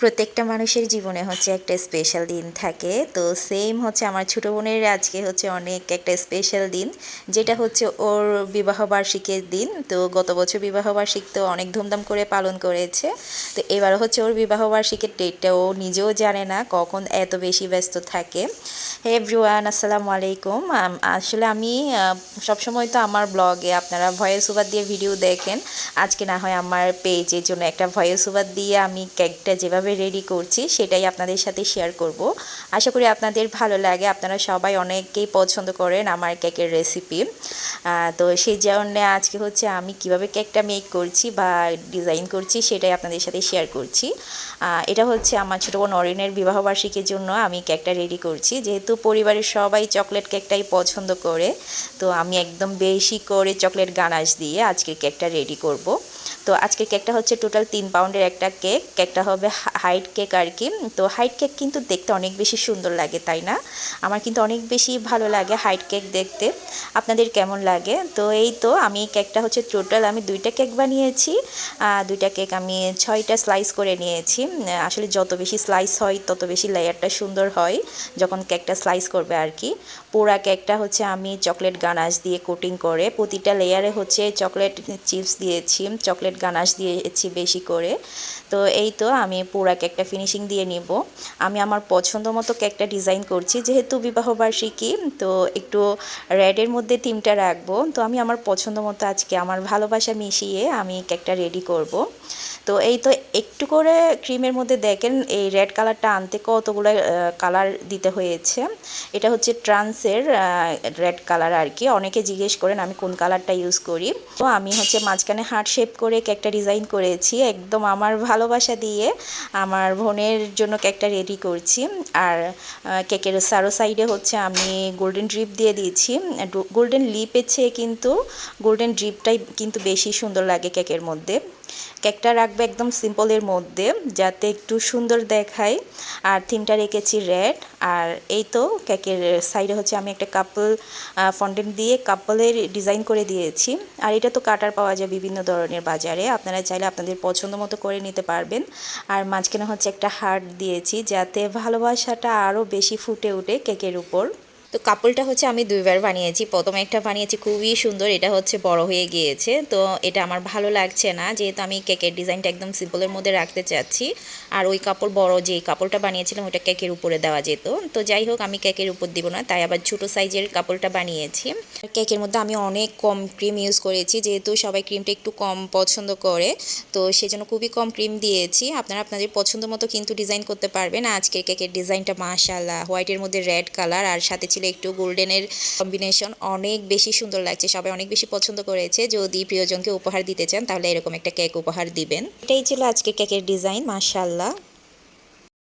প্রত্যেকটা মানুষের জীবনে হচ্ছে একটা স্পেশাল দিন থাকে। তো সেম হচ্ছে আমার ছোটো বোনের আজকে হচ্ছে অনেক একটা স্পেশাল দিন, যেটা হচ্ছে ওর বিবাহবার্ষিকের দিন। তো গত বছর বিবাহবার্ষিক তো অনেক ধুমধাম করে পালন করেছে। তো এবার হচ্ছে ওর বিবাহ বার্ষিকীর ডেটটা ও নিজেও জানে না কখন এত বেশি ব্যস্ত থাকে। হে এভরিওয়ান আসসালামু আলাইকুম। আসলে আমি সবসময় তো আমার ব্লগে আপনারা ভয়েস ওভার দিয়ে ভিডিও দেখেন। আজকে না হয় আমার পেজের জন্য একটা ভয়েস ওভার দিয়ে আমি কেকটা যেভাবে রেডি করছি সেটাই আপনাদের সাথে শেয়ার করব। আশা করি আপনাদের ভালো লাগে। আপনারা সবাই অনেকেই পছন্দ করেন আমার কেকের রেসিপি তো সেই জন্যে আজকে হচ্ছে আমি কীভাবে কেকটা মেক করছি বা ডিজাইন করছি সেটাই আপনাদের সাথে শেয়ার করছি। এটা হচ্ছে আমার ছোটো বোন অরিনের বিবাহবার্ষিকীর জন্য আমি কেকটা রেডি করছি। যেহেতু পরিবারের সবাই চকলেট কেকটাই পছন্দ করে, তো আমি একদম বেশি করে চকলেট গানাশ দিয়ে আজকে কেকটা রেডি করব। তো আজকে কেকটা হচ্ছে টোটাল তিন পাউন্ডের একটা কেক। কেকটা হবে হাইট কেক আর কি। তো হাইট কেক কিন্তু দেখতে অনেক বেশি সুন্দর লাগে, তাই না? আমার কিন্তু অনেক বেশি ভালো লাগে হাইট কেক দেখতে। আপনাদের কেমন লাগে? তো এই তো আমি কেকটা হচ্ছে টোটাল আমি দুইটা কেক বানিয়েছি। দুইটা কেক আমি ছয়টা স্লাইস করে নিয়েছি। আসলে যত বেশি স্লাইস হয়, তত বেশি লেয়ারটা সুন্দর হয় যখন কেকটা স্লাইস করবে আর কি। পুরা কেকটা হচ্ছে আমি চকলেট গানাশ দিয়ে কোটিং করে প্রতিটা লেয়ারে হচ্ছে চকলেট চিপস দিয়েছি চকলেট গানাশ দিয়েছি বেশি করে। তো এই তো আমি পুরা কেকটা ফিনিশিং দিয়ে নিব। আমি আমার পছন্দ মতো কেকটা ডিজাইন করছি, যেহেতু বিবাহবার্ষিকী তো একটু রেডের মধ্যে থিমটা রাখব। তো আমি আমার পছন্দ মতো আজকে আমার ভালোবাসা মিশিয়ে আমি কেকটা রেডি করব। তো এই তো একটু করে ক্রিমের মধ্যে দেখেন, এই রেড কালারটা আনতে কতগুলো কালার দিতে হয়েছে। এটা হচ্ছে ট্রান্সের রেড কালার আর কি। অনেকে জিজ্ঞেস করেন, আমি কোন কালারটা ইউজ করি? তো আমি হচ্ছে মাঝখানে হার্ট শেপ করে কেকটা ডিজাইন করেছি, একদম আমার ভালোবাসা দিয়ে আমার বোনের জন্য কেকটা রেডি করছি। আর কেকের সারো সাইডে হচ্ছে আমি গোল্ডেন ড্রিপ দিয়ে দিয়েছি। গোল্ডেন লিপের চেয়ে কিন্তু গোল্ডেন ড্রিপটাই কিন্তু বেশি সুন্দর লাগে কেকের মধ্যে। কেকটা রাখবে একদম সিম্পলের মধ্যে, যাতে একটু সুন্দর দেখায়। আর থিমটা রেখেছি রেড আর এই তো কেকের সাইডে হচ্ছে আমি একটা কাপল ফন্ডেন্ট দিয়ে কাপলের ডিজাইন করে দিয়েছি। আর এটা তো কাটার পাওয়া যায় বিভিন্ন ধরনের বাজারে, আপনারা চাইলে আপনাদের পছন্দ মতো করে নিতে পারবেন। আর মাঝখানে হচ্ছে একটা হার্ট দিয়েছি, যাতে ভালোবাসাটা আরও বেশি ফুটে ওঠে কেকের উপর। তো কাপড়টা হচ্ছে আমি দুইবার বানিয়েছি। প্রথমে একটা বানিয়েছি, খুবই সুন্দর, এটা হচ্ছে বড় হয়ে গিয়েছে। তো এটা আমার ভালো লাগছে না, যেহেতু আমি কেকের ডিজাইনটা একদম সিম্পলের মধ্যে রাখতে চাচ্ছি। আর ওই কাপড় বড়, যে কাপড়টা বানিয়েছিলাম ওটা কেকের উপরে দেওয়া যেত। তো যাই হোক, আমি কেকের উপর দিব না, তাই আবার ছোটো সাইজের কাপড়টা বানিয়েছি। কেকের মধ্যে আমি অনেক কম ক্রিম ইউজ করেছি, যেহেতু সবাই ক্রিমটা একটু কম পছন্দ করে। তো সেজন্য খুবই কম ক্রিম দিয়েছি। আপনারা আপনাদের পছন্দ মতো কিন্তু ডিজাইন করতে পারবেন। আজকের কেকের ডিজাইনটা মাশাল্লাহ হোয়াইটের মধ্যে রেড কালার আর সাথে ছিল একটু গোল্ডেনের কম্বিনেশন। অনেক বেশি সুন্দর লাগছে, সবাই অনেক বেশি পছন্দ করেছে। যদি প্রিয়জনকে উপহার দিতে চান, তাহলে এরকম একটা কেক উপহার দিবেন। এটাই ছিল আজকে কেকের ডিজাইন মাশাল্লাহ